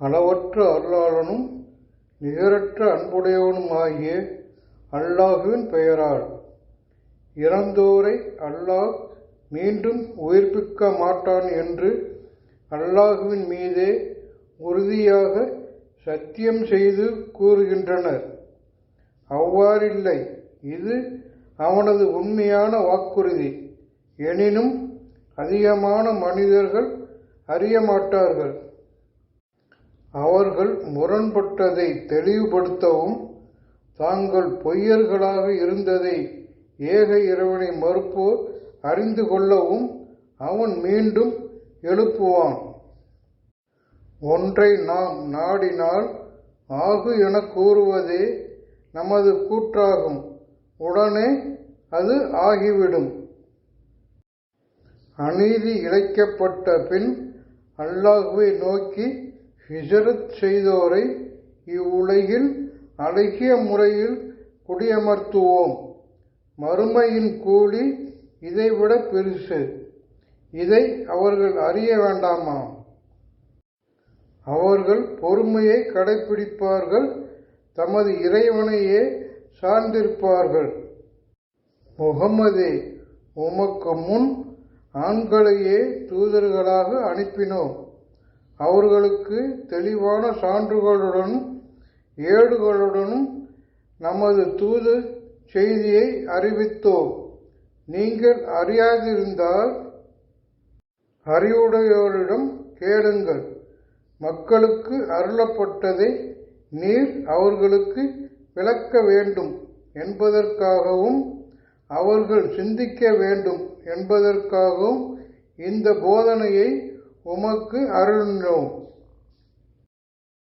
அளவற்ற அருளாளனும் நிகரற்ற அன்புடையவனுமாகிய அல்லாஹுவின் பெயரால் இறந்தோரை அல்லாஹ் மீண்டும் உயிர்ப்பிக்க மாட்டான் என்று அல்லாஹுவின் மீதே உறுதியாக சத்தியம் செய்து கூறுகின்றனர். அவ்வாறில்லை. இது அவனது உண்மையான வாக்குறுதி. எனினும் அதிகமான மனிதர்கள் அறிய மாட்டார்கள் அவர்கள் முரண்பட்டதை தெளிவுபடுத்தவும் தாங்கள் பொய்யர்களாக இருந்ததை ஏக இறைவனை மறுப்போர் அறிந்து கொள்ளவும் அவன் மீண்டும் எழுப்புவான். ஒன்றை நாம் நாடினால் ஆகு என கூறுவதே நமது கூற்றாகும். உடனே அது ஆகிவிடும். அநீதி இழைக்கப்பட்ட பின் அல்லாஹுவை நோக்கி ஹிஜரத் செய்தோரை இவ்வுலகில் அழகிய முறையில் குடியமர்த்துவோம். மறுமையின் கூலி இதைவிட பெருசு. இதை அவர்கள் அறிய வேண்டாமா அவர்கள் பொறுமையை கடைபிடிப்பார்கள் தமது இறைவனையே சார்ந்திருப்பார்கள். முகம்மதே உமக்கு முன் ஆண்களையே தூதர்களாக அனுப்பினோம். அவர்களுக்கு தெளிவான சான்றுகளுடனும் ஏடுகளுடனும் நமது தூது செய்தியை அறிவித்தோம் நீங்கள் அறியாதிருந்தால் அறிவுடையோரிடம் கேளுங்கள். மக்களுக்கு அருளப்பட்டதை நீர் அவர்களுக்கு விளக்க வேண்டும் என்பதற்காகவும் அவர்கள் சிந்திக்க வேண்டும் என்பதற்காகவும் இந்த போதனையை உமக்கு அருளும்.